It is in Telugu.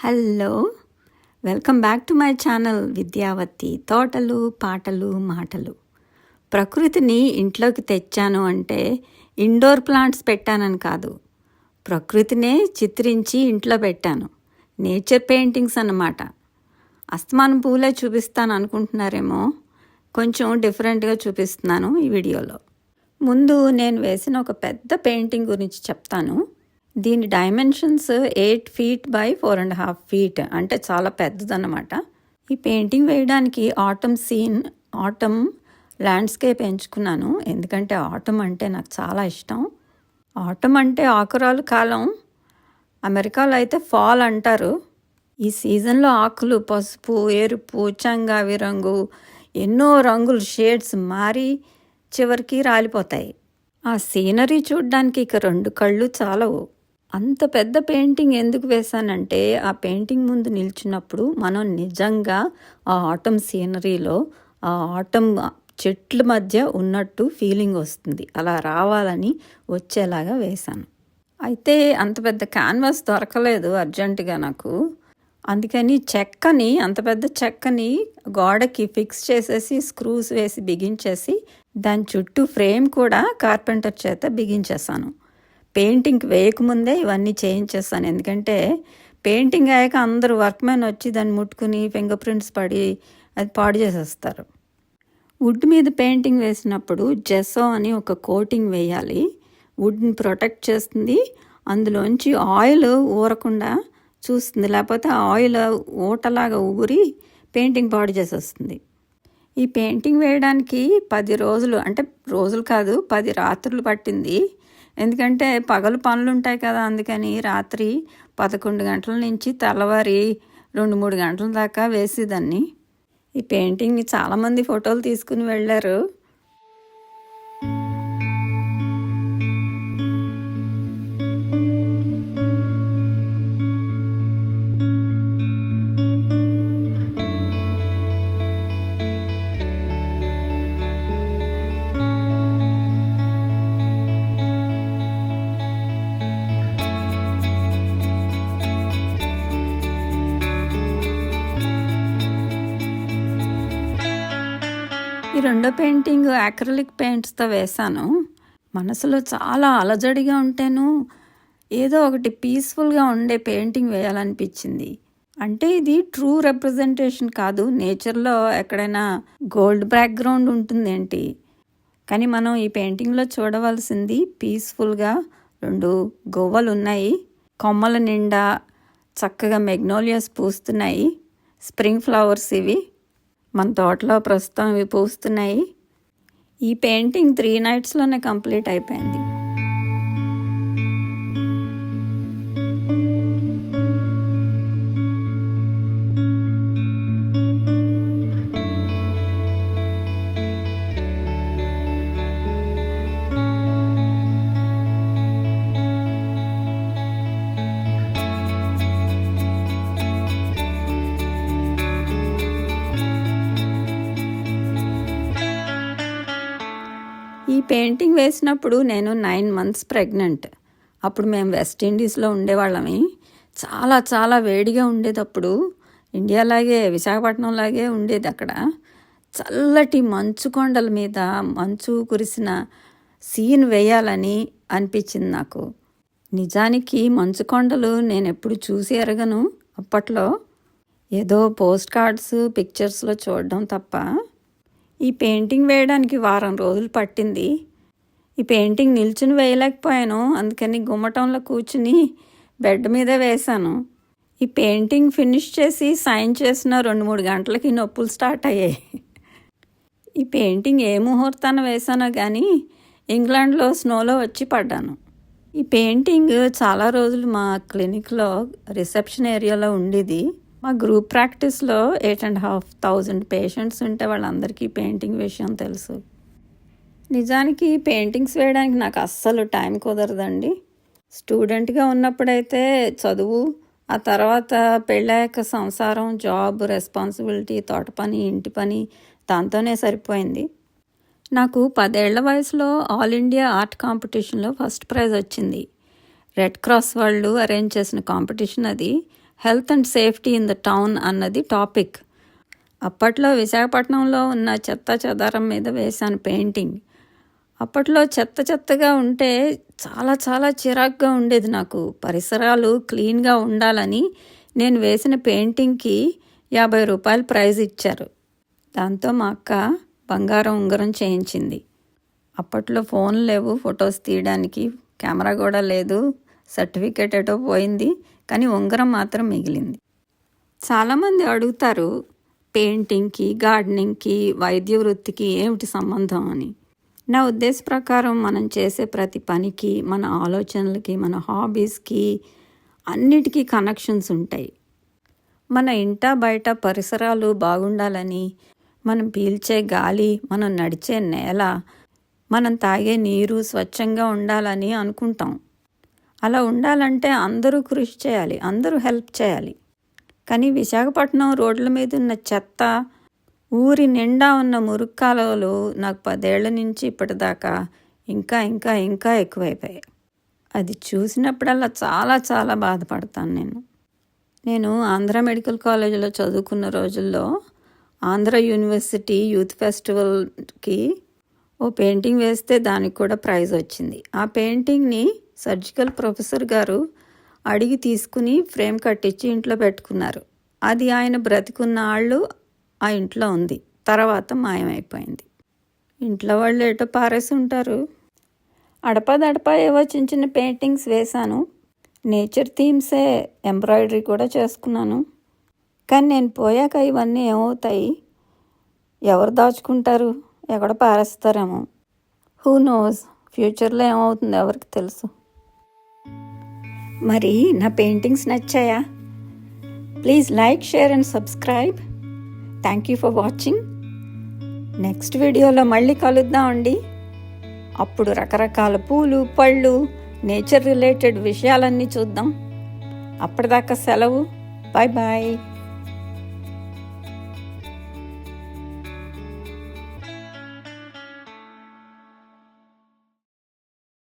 Hello welcome back to my channel Vidyavathi. తోటలు పాటలు మాటలు. ప్రకృతిని ఇంట్లోకి తెచ్చాను అంటే ఇండోర్ ప్లాంట్స్ పెట్టానని కాదు. ప్రకృతినే చిత్రించి ఇంట్లో పెట్టాను. నేచర్ పెయింటింగ్స్ అన్నమాట. అస్తమానం పూలే చూపిస్తాను అనుకుంటున్నారేమో? కొంచెం డిఫరెంట్గా చూపిస్తున్నాను ఈ వీడియోలో. ముందు నేను వేసిన ఒక పెద్ద పెయింటింగ్ గురించి చెప్తాను. దీని dimensions eight feet by four and half feet అంటే చాలా పెద్దదన్నమాట. ఈ పెయింటింగ్ వేయడానికి ఆటమ్ సీన్ ఆటమ్ ల్యాండ్స్కేప్ ఎంచుకున్నాను. ఎందుకంటే ఆటమ్ అంటే నాకు చాలా ఇష్టం. ఆటమ్ అంటే ఆకురాలు కాలం. అమెరికాలో అయితే ఫాల్ అంటారు. ఈ సీజన్లో ఆకులు పసుపు ఎరుపు చంగావి రంగు ఎన్నో రంగులు షేడ్స్ మారి చివరికి రాలిపోతాయి. ఆ సీనరీ చూడ్డానికి ఇక రెండు కళ్ళు చాలవు. అంత పెద్ద పెయింటింగ్ ఎందుకు వేశానంటే ఆ పెయింటింగ్ ముందు నిల్చున్నప్పుడు మనం నిజంగా ఆ ఆటం సీనరీలో ఆ ఆటం చెట్ల మధ్య ఉన్నట్టు ఫీలింగ్ వస్తుంది. అలా రావాలని వచ్చేలాగా వేశాను. అయితే అంత పెద్ద క్యాన్వాస్ దొరకలేదు అర్జెంటుగా నాకు. అందుకని చెక్కని అంత పెద్ద చెక్కని గోడకి ఫిక్స్ చేసేసి స్క్రూస్ వేసి బిగించేసి దాని చుట్టూ ఫ్రేమ్ కూడా కార్పెంటర్ చేత బిగించేశాను. పెయింటింగ్ వేయకముందే ఇవన్నీ చేయించేస్తాను. ఎందుకంటే పెయింటింగ్ అయ్యాక అందరూ వర్క్మెన్ వచ్చి దాన్ని ముట్టుకుని ఫింగర్ ప్రింట్స్ పడి అది పాడు చేసేస్తారు. వుడ్ మీద పెయింటింగ్ వేసినప్పుడు జెసో అని ఒక కోటింగ్ వేయాలి. వుడ్ని ప్రొటెక్ట్ చేస్తుంది. అందులోంచి ఆయిల్ ఊరకుండా చూస్తుంది. లేకపోతే ఆయిల్ ఊటలాగా ఊరి పెయింటింగ్ పాడు చేసేస్తుంది. ఈ పెయింటింగ్ వేయడానికి పది రోజులు అంటే రోజులు కాదు పది రాత్రులు పట్టింది. ఎందుకంటే పగలు పనులు ఉంటాయి కదా అందుకని రాత్రి పదకొండు గంటల నుంచి తెల్లవారి రెండు మూడు గంటల దాకా వేసేదాన్ని. ఈ పెయింటింగ్ని చాలామంది ఫోటోలు తీసుకుని వెళ్ళారు. ఈ రెండో పెయింటింగ్ యాక్రలిక్ పెయింట్స్తో వేశాను. మనసులో చాలా అలజడిగా ఉంటేను ఏదో ఒకటి పీస్ఫుల్గా ఉండే పెయింటింగ్ వేయాలనిపించింది. అంటే ఇది ట్రూ రిప్రజెంటేషన్ కాదు నేచర్లో ఎక్కడైనా గోల్డ్ బ్యాక్గ్రౌండ్ ఉంటుందేంటి? కానీ మనం ఈ పెయింటింగ్లో చూడవలసింది పీస్ఫుల్గా రెండు గోవలు ఉన్నాయి కొమ్మల నిండా చక్కగా మెగ్నోలియస్ పూస్తున్నాయి. స్ప్రింగ్ ఫ్లవర్స్ ఇవి. మన తోటలో ప్రస్తుతం ఇవి పూస్తున్నాయి. ఈ పెయింటింగ్ త్రీ నైట్స్లోనే కంప్లీట్ అయిపోయింది. పెయింటింగ్ వేసినప్పుడు నేను నైన్ మంత్స్ ప్రెగ్నెంట్. అప్పుడు మేము వెస్ట్ ఇండీస్లో ఉండేవాళ్ళమి. చాలా చాలా వేడిగా ఉండేటప్పుడు ఇండియాలాగే విశాఖపట్నం లాగే ఉండేది అక్కడ. చల్లటి మంచు కొండల మీద మంచు కురిసిన సీన్ వేయాలని అనిపించింది నాకు. నిజానికి మంచు కొండలు నేను ఎప్పుడు చూసి ఎరగను అప్పట్లో. ఏదో పోస్ట్ కార్డ్స్ పిక్చర్స్లో చూడడం తప్ప ఈ పెయింటింగ్ వేయడానికి వారం రోజులు పట్టింది. ఈ పెయింటింగ్ నిల్చుని వేయలేకపోయాను. అందుకని గుమ్మటంలో కూర్చుని బెడ్ మీద వేశాను. ఈ పెయింటింగ్ ఫినిష్ చేసి సైన్ చేసిన రెండు మూడు గంటలకి నొప్పులు స్టార్ట్ అయ్యాయి. ఈ పెయింటింగ్ ఏ ముహూర్తాన వేశానో కానీ ఇంగ్లాండ్లో స్నోలో వచ్చి పడ్డాను. ఈ పెయింటింగ్ చాలా రోజులు మా క్లినిక్లో రిసెప్షన్ ఏరియాలో ఉండేది. మా group ప్రాక్టీస్లో eight and half thousand patients ఉంటే వాళ్ళందరికీ పెయింటింగ్ విషయం తెలుసు. నిజానికి పెయింటింగ్స్ వేయడానికి నాకు అస్సలు టైం కుదరదండి. స్టూడెంట్గా ఉన్నప్పుడైతే చదువు ఆ తర్వాత పెళ్ళాక సంసారం జాబ్ రెస్పాన్సిబిలిటీ తోట పని ఇంటి పని దాంతోనే సరిపోయింది. నాకు పదేళ్ళ వయసులో ఆల్ ఇండియా ఆర్ట్ కాంపిటీషన్లో ఫస్ట్ ప్రైజ్ వచ్చింది. రెడ్ క్రాస్ వాళ్ళు అరేంజ్ చేసిన కాంపిటీషన్ అది. Health and safety in the town అన్నది టాపిక్. అప్పట్లో విశాఖపట్నంలో ఉన్న చెత్త చెదారం మీద వేశాను పెయింటింగ్. అప్పట్లో చెత్త చెత్తగా ఉంటే చాలా చాలా చిరాకుగా ఉండేది నాకు. పరిసరాలు క్లీన్గా ఉండాలని నేను వేసిన పెయింటింగ్కి యాభై రూపాయలు ప్రైజ్ ఇచ్చారు. దాంతో మా అక్క బంగారం ఉంగరం చేయించింది. అప్పట్లో ఫోన్ లేవు ఫొటోస్ తీయడానికి కెమెరా కూడా లేదు సర్టిఫికేట్ ఏటో పోయింది కానీ ఉంగరం మాత్రం మిగిలింది. చాలామంది అడుగుతారు పెయింటింగ్కి గార్డెనింగ్కి వైద్య వృత్తికి ఏమిటి సంబంధం అని. నా ఉద్దేశ ప్రకారం మనం చేసే ప్రతి పనికి మన ఆలోచనలకి మన హాబీస్కి అన్నిటికీ కనెక్షన్స్ ఉంటాయి. మన ఇంట బయట పరిసరాలు బాగుండాలని మనం పీల్చే గాలి మనం నడిచే నేల మనం తాగే నీరు స్వచ్ఛంగా ఉండాలని అనుకుంటాం. అలా ఉండాలంటే అందరూ కృషి చేయాలి అందరూ హెల్ప్ చేయాలి. కానీ విశాఖపట్నం రోడ్ల మీద ఉన్న చెత్త ఊరి నిండా ఉన్న మురుక్కాలవలు నాకు పదేళ్ళ నుంచి ఇప్పటిదాకా ఇంకా ఇంకా ఇంకా ఎక్కువైపోయాయి. అది చూసినప్పుడల్లా చాలా చాలా బాధపడతాను నేను. నేను ఆంధ్ర మెడికల్ కాలేజీలో చదువుకున్న రోజుల్లో ఆంధ్ర యూనివర్సిటీ యూత్ ఫెస్టివల్కి ఓ పెయింటింగ్ వేస్తే దానికి కూడా ప్రైజ్ వచ్చింది. ఆ పెయింటింగ్ని సర్జికల్ ప్రొఫెసర్ గారు అడిగి తీసుకుని ఫ్రేమ్ కట్టించి ఇంట్లో పెట్టుకున్నారు. అది ఆయన బ్రతికున్న వాళ్ళు ఆ ఇంట్లో ఉంది. తర్వాత మాయమైపోయింది. ఇంట్లో వాళ్ళు ఏటో పారేసి ఉంటారు. అడపదడప ఏవో చిన్న చిన్న పెయింటింగ్స్ వేశాను. నేచర్ థీమ్సే ఎంబ్రాయిడరీ కూడా చేసుకున్నాను. కానీ నేను పోయాక ఇవన్నీ ఏమవుతాయి? ఎవరు దాచుకుంటారు? ఎక్కడ పారేస్తారేమో? హూ నోస్ ఫ్యూచర్లో ఏమవుతుందో? ఎవరికి తెలుసు? మరి నా paintings నచ్చాయా? Please like share and subscribe. Thank you for watching. Next వీడియోలో మళ్ళీ కలుద్దామండి అప్పుడు రకరకాల పూలు పళ్ళు నేచర్ రిలేటెడ్ విషయాలన్నీ చూద్దాం. అప్పటిదాకా సెలవు. Bye bye.